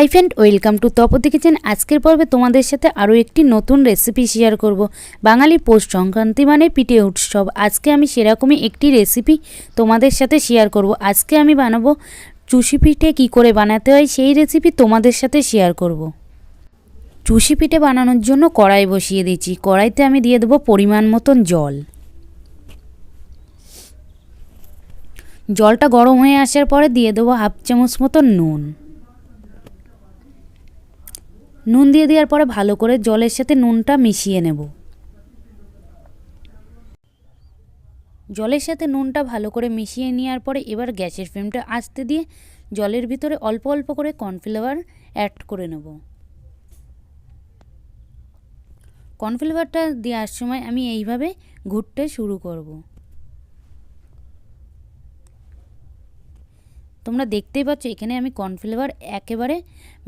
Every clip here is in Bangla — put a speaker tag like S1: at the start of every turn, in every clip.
S1: Hi friend welcome to Tapati kitchen আজকের পর্বে তোমাদের সাথে আরও একটি নতুন রেসিপি শেয়ার করব। বাঙালি পৌষ সংক্রান্তি মানে পিঠে উৎসব। আজকে আমি সেরকমই একটি রেসিপি তোমাদের সাথে শেয়ার করব। আজকে আমি বানাবো চুষি পিঠে কী করে বানাতে হয় সেই রেসিপি তোমাদের সাথে শেয়ার করব। চুষি পিঠে বানানোর জন্য কড়াই বসিয়ে দিচ্ছি। কড়াইতে আমি দিয়ে দেবো পরিমাণ মতন জল। জলটা গরম হয়ে আসার পরে দিয়ে দেবো হাফ চামচ মতন নুন। নুন দিয়ে দেওয়ার পরে ভালো করে জলের সাথে নুনটা মিশিয়ে নেব। জলের সাথে নুনটা ভালো করে মিশিয়ে নেওয়ার পরে এবার গ্যাসের ফ্লেমটা আস্তে দিয়ে জলের ভিতরে অল্প অল্প করে কর্নফ্লাওয়ার অ্যাড করে নেব। কর্নফ্লাওয়ারটা দেওয়ার সময় আমি এইভাবে ঘুরতে শুরু করব। তোমরা দেখতেই পাচ্ছ, এখানে আমি কর্নফ্লেভার একেবারে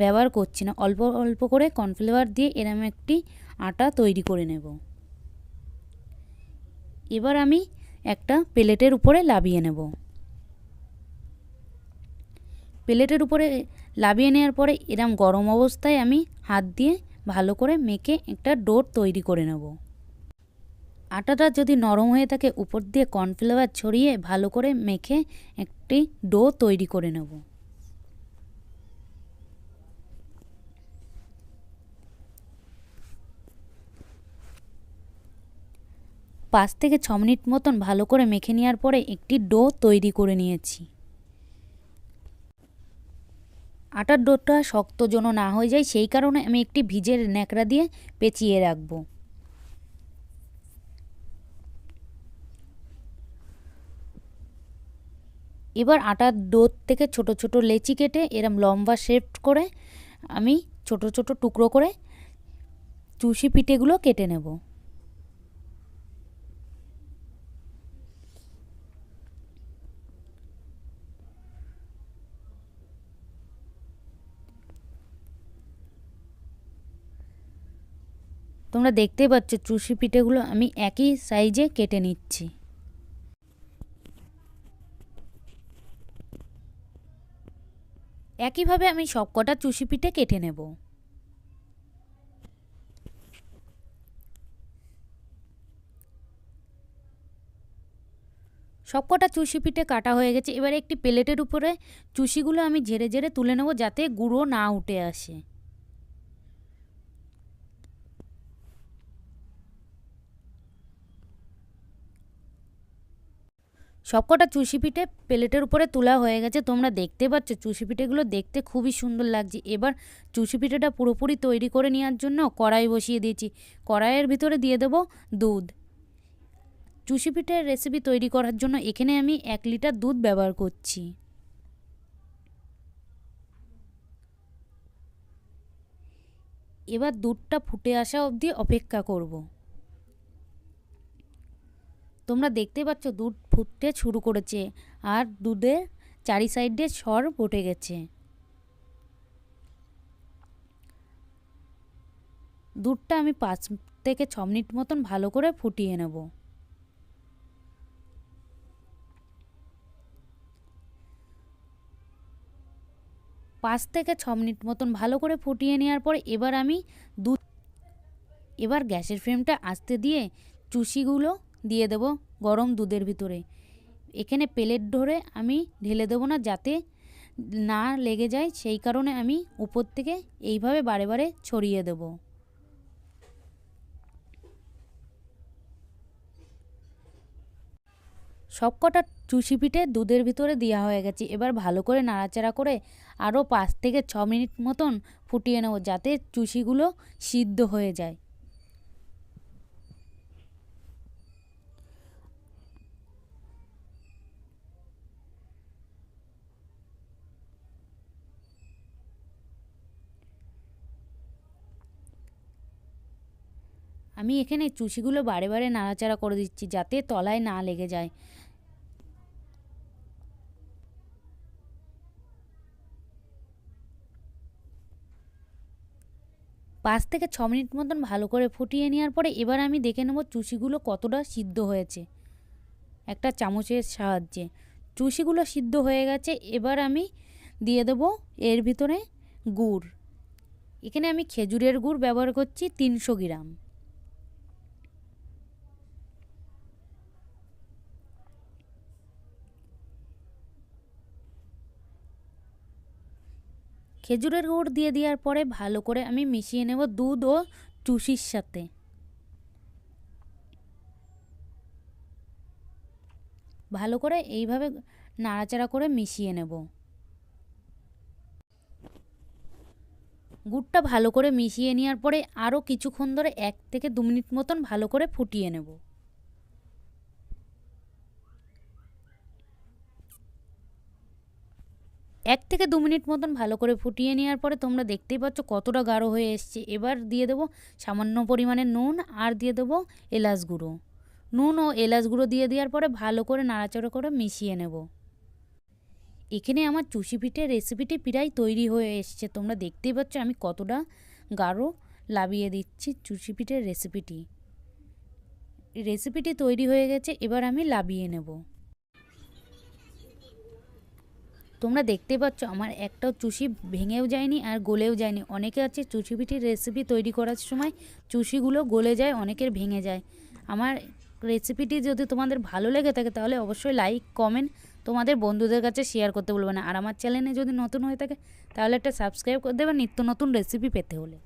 S1: ব্যবহার করছি না। অল্প অল্প করে কর্নফ্লেভার দিয়ে এরম একটি আটা তৈরি করে নেব। এবার আমি একটা প্লেটের উপরে লাবিয়ে নেব। প্লেটের উপরে লাবিয়ে নেওয়ার পরে এরম গরম অবস্থায় আমি হাত দিয়ে ভালো করে মেখে একটা ডোর তৈরি করে নেব। আটাটা যদি নরম হয়ে থাকে, উপর দিয়ে কর্নফ্লাওয়ার ছড়িয়ে ভালো করে মেখে একটি ডো তৈরি করে নেব। পাঁচ থেকে ছ মিনিট মতন ভালো করে মেখে নেওয়ার পরে একটি ডো তৈরি করে নিয়েছি। আটার ডোটা শক্ত যেন না হয়ে যায়, সেই কারণে আমি একটি ভিজের ন্যাকড়া দিয়ে পেঁচিয়ে রাখব। এবার আটার ডোর থেকে ছোট ছোট লেচি কেটে এরম লম্বা শেপ করে আমি ছোট ছোট টুকরো করে চুষি পিঠেগুলো কেটে নেব। তোমরা দেখতেই পাচ্ছ, চুষি পিঠেগুলো আমি একই সাইজে কেটে নিচ্ছি। একইভাবে আমি সবকটা চুষি পিঠে কেটে নেব। সবকটা চুষি পিঠে কাটা হয়ে গেছে। এবার একটি প্লেটের উপরে চুষিগুলো আমি ঝেড়ে ঝেড়ে তুলে নেব যাতে গুঁড়ো না উঠে আসে। সবকটা চুষি পিঠে প্লেটের উপরে তোলা হয়ে গেছে। তোমরা দেখতে পাচ্ছ, চুষি পিঠেগুলো দেখতে খুবই সুন্দর লাগছে। এবার চুষি পিঠেটা পুরোপুরি তৈরি করে নেওয়ার জন্য কড়াই বসিয়ে দিয়েছি। কড়াইয়ের ভিতরে দিয়ে দেবো দুধ। চুষি পিঠের রেসিপি তৈরি করার জন্য এখানে আমি এক লিটার দুধ ব্যবহার করছি। এবার দুধটা ফুটে আসা অবধি অপেক্ষা করব। তোমরা দেখতে পাচ্ছ দুধ ফুটতে শুরু করেছে আর দুধে চারি সাইডে সর ফুটে গেছে। দুধটা আমি পাঁচ থেকে ছ মিনিট মতন ভালো করে ফুটিয়ে নেব। পাঁচ থেকে ছ মিনিট মতন ভালো করে ফুটিয়ে নেওয়ার পর এবার আমি দুধ এবার গ্যাসের ফ্লেমটা আস্তে দিয়ে চুষিগুলো দিয়ে দেব গরম দুধের ভিতরে। এখানে প্লেট ধরে আমি ঢেলে দেবো না যাতে না লেগে যায়, সেই কারণে আমি উপর থেকে এইভাবে বারে বারে ছড়িয়ে দেব। সবকটা চুষি পিঠে দুধের ভিতরে দেওয়া হয়ে গেছে। এবার ভালো করে নাড়াচাড়া করে আরও পাঁচ থেকে ছ মিনিট মতন ফুটিয়ে নেব যাতে চুষিগুলো সিদ্ধ হয়ে যায়। আমি এখানে চুষিগুলো বারে বারে নাড়াচাড়া করে দিচ্ছি যাতে তলায় না লেগে যায়। পাঁচ থেকে ছ মিনিট মতন ভালো করে ফুটিয়ে নেওয়ার পরে এবার আমি দেখে নেব চুষিগুলো কতটা সিদ্ধ হয়েছে। একটা চামচের সাহায্যে। চুষিগুলো সিদ্ধ হয়ে গেছে, এবার আমি দিয়ে দেবো এর ভিতরে গুড়। এখানে আমি খেজুরের গুড় ব্যবহার করছি তিনশো গ্রাম। খেজুরের গুড় দিয়ে দেওয়ার পরে ভালো করে আমি মিশিয়ে নেব দুধ ও চুষির সাথে। ভালো করে এইভাবে নাড়াচাড়া করে মিশিয়ে নেব। গুড়টা ভালো করে মিশিয়ে নেওয়ার পরে আরও কিছুক্ষণ ধরে এক থেকে দু মিনিট মতন ভালো করে ফুটিয়ে নেব। এক থেকে দু মিনিট মতন ভালো করে ফুটিয়ে নেওয়ার পরে তোমরা দেখতেই পাচ্ছ কতটা গাঢ় হয়ে এসছে। এবার দিয়ে দেবো সামান্য পরিমাণে নুন আর দিয়ে দেবো এলাচ গুঁড়ো। নুন ও এলাচ গুঁড়ো দিয়ে দেওয়ার পরে ভালো করে নাড়াচাড়া করে মিশিয়ে নেব। এখানে আমার চুষি পিঠের রেসিপিটি প্রায় তৈরি হয়ে এসছে। তোমরা দেখতেই পাচ্ছ আমি কতটা গাঢ় লাবিয়ে দিচ্ছি চুষি পিঠের রেসিপিটি রেসিপিটি তৈরি হয়ে গেছে, এবার আমি লাবিয়ে নেব। তোমরা দেখতে পাচ্ছ, আমার একটাও চুষি ভেঙেও যায়নি আর গলেও যায়নি। অনেকে আছে চুষি পিঠির রেসিপি তৈরি করার সময় চুষিগুলো গলে যায়, অনেকের ভেঙে যায়। আমার রেসিপিটি যদি তোমাদের ভালো লেগে থাকে, তাহলে অবশ্যই লাইক কমেন্ট তোমাদের বন্ধুদের কাছে শেয়ার করতে বলবে না। আর আমার চ্যানেলে যদি নতুন হয়ে থাকে, তাহলে একটা সাবস্ক্রাইব করে দেবে নিত্য নতুন রেসিপি পেতে হলে।